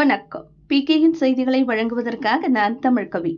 வணக்கம். பிகேயின் செய்திகளை வழங்குவதற்காக நான் தமிழ்கவி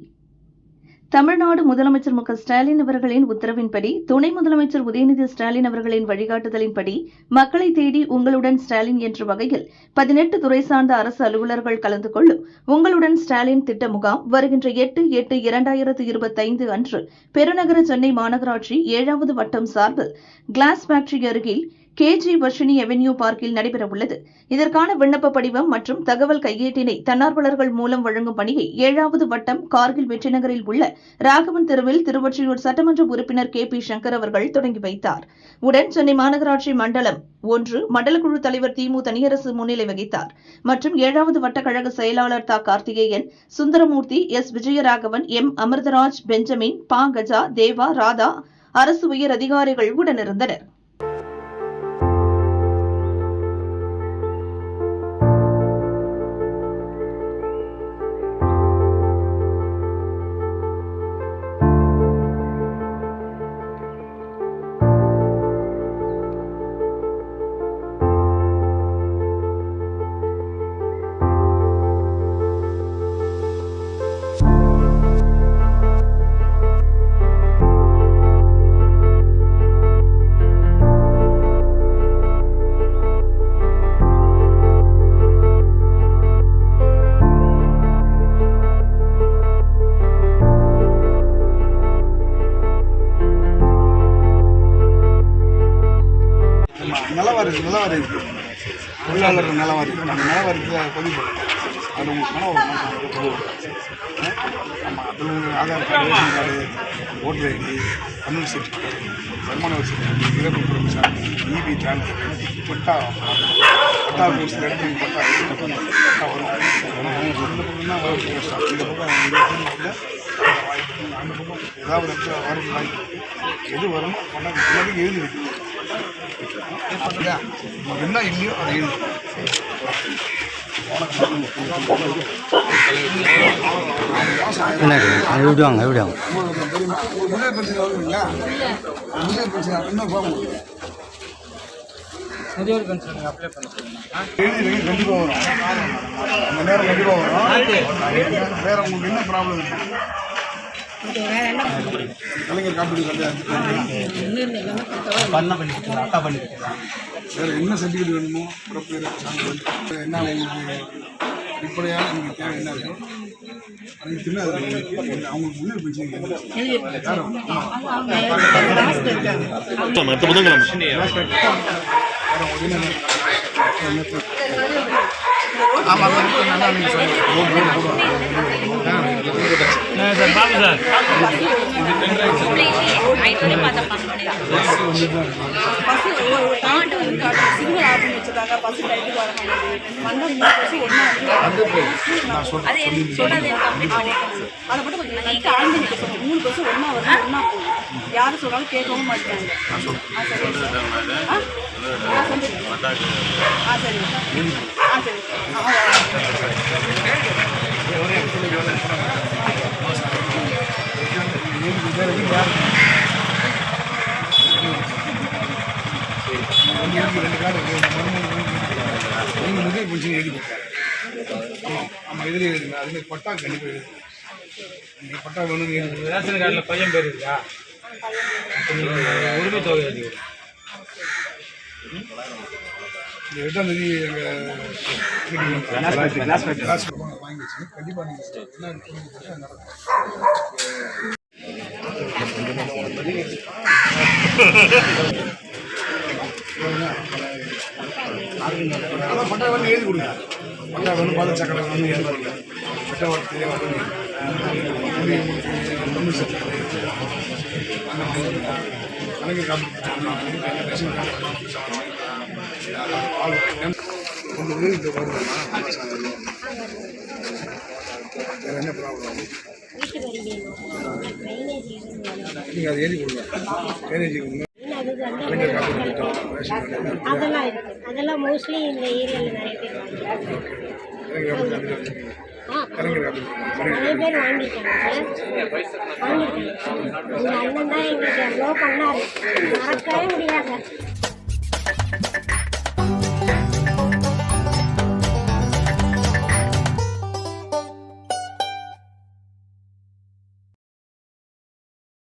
தமிழ்நாடு முதலமைச்சர் மு. ஸ்டாலின் அவர்களின் உத்தரவின்படி துணை முதலமைச்சர் உதயநிதி ஸ்டாலின் அவர்களின் வழிகாட்டுதலின்படி மக்களை தேடி உங்களுடன் ஸ்டாலின் என்ற வகையில் பதினெட்டு துறை சார்ந்த அரசு அலுவலர்கள் கலந்து கொள்ளும் உங்களுடன் ஸ்டாலின் திட்ட முகாம் வருகின்ற எட்டு எட்டு இரண்டாயிரத்து இருபத்தைந்து அன்று பெருநகர சென்னை மாநகராட்சி ஏழாவது வட்டம் சார்பில் கிளாஸ் ஃபேக்டரி அருகில் கேஜி வர்ஷினி அவென்யூ பார்க்கில் நடைபெறவுள்ளது. இதற்கான விண்ணப்ப படிவம் மற்றும் தகவல் கையேட்டினை தன்னார்வலர்கள் மூலம் வழங்கும் பணியை ஏழாவது வட்டம் கார்கில் வெற்றிநகரில் உள்ள ராகவன் தெருவில் திருவொற்றியூர் சட்டமன்ற உறுப்பினர் கே பி சங்கர் அவர்கள் தொடங்கி வைத்தார். உடன் சென்னை மாநகராட்சி மண்டலம் ஒன்று மண்டலக்குழு தலைவர் திமு தனியரசு முன்னிலை வகித்தார். மற்றும் ஏழாவது வட்ட கழக செயலாளர் தா Karthikeyan Sundaramoorthy S. Vijayaraghavan M. Amirtharaj Benjamin பா. கஜா தேவா ராதா அரசு உயர் அதிகாரிகள் உடனிருந்தனர். நிலவரி நிலவரி இருக்குது தொழிலாளர் நிலவரி அந்த நிலவரத்தில் பதிவு பண்ணுங்க அது உங்களுக்கு மன ஆமாம் அதில் Aadhaar card ration card voter ID Tamil certificate வருமான வரி சர்டிஃபிகேட் இறப்பு குடும்ப charge EB transfer patta patta course எடுத்து பட்டா பட்டா வரும். இந்த பக்கம் தான் வரும் இந்த பக்கம் இந்த பக்கம் இல்லை. அந்த பக்கம் ஏதாவது ஒரு இடத்துல வரது வாய்ப்பு எது வருமோ பண்ண எழுதி வைக்கணும். என்ன இல்லையோ அதை அது விடுவாங்க விடுவாங்க. முதியோர் பென்ஷன் அப்ளை பண்ணுறீங்க கண்டிப்பாக வரும். அந்த நேரம் கண்டிப்பாக வரும். வேற உங்களுக்கு என்ன ப்ராப்ளம் இருக்கு? கலைஞர் காப்பீடு பண்ண பண்ணி கொடுத்துருங்க அக்கா பண்ணி கொடுத்துருங்க வேற என்ன சர்டிஃபிகேட் வேணுமோ பிறப்பு என்ன உங்களுக்கு அடிப்படையாக உங்களுக்கு தேவை என்ன இருக்கோ அனைத்துமே அதில் இருக்கு. அவங்களுக்கு முன்னேறி போச்சு யாரும் அடுத்த புதன்கிழமை. ஆமாம் நல்லா நீங்கள் சார் பாபு சார் அதை மட்டும் கொஞ்சம் லைட்டாக ஆழ்ந்து நிற்க மூணு பஸ் ஒன்றா வருது ஒன்றா போகுது யார் சொன்னாலும் கேட்கவும் மாட்டாங்க ஆ சரி சார். ஆ சார் ஆ சரி ஆ? ஆ ரெண்டு கார்டு நீங்கள் முதல் கொஞ்சம் எழுதி கொடுத்தாரு ஆமாம் இதில் எழுதுங்க அதுமாதிரி பட்டா கண்டிப்பாக எழுதுங்க பட்டா வேணும்னு எழுதுங்க ரேஷன் கார்டில் பையன் பேர் இருக்கா? உரிமை தொகை எழுதி எட்டாம் தேதி எங்கள் கண்டிப்பாக நடக்கும் பட்டா வேணும் எழுதி கொடுங்க பட்டா வேணும் பாத சக்கரை வேணும் எழுதி கொடுங்க பட்டா தமிழ் சர்டிஃபிகேட் கணக்கு காப்பீடு ரேஷன் இது வேறு என்ன ப்ராப்ளம் நீங்கள் அதை எழுதி கொடுங்க ட்ரைனேஜ் கொடுங்க கலைஞர் காப்பீடு திட்டம் அதெல்லாம் அதெல்லாம் மோஸ்ட்லி இந்த ஏரியாவில் நிறைய பேர் கலைஞர் காப்பீடு திட்டம் கலைஞர் நிறைய பேர் வாங்கிட்டாங்க. வாங்கிட்டாங்க எங்கள் அண்ணன் தான் எங்களுக்கு எவ்வளோ பண்ணாரு. மறக்கவே முடியாது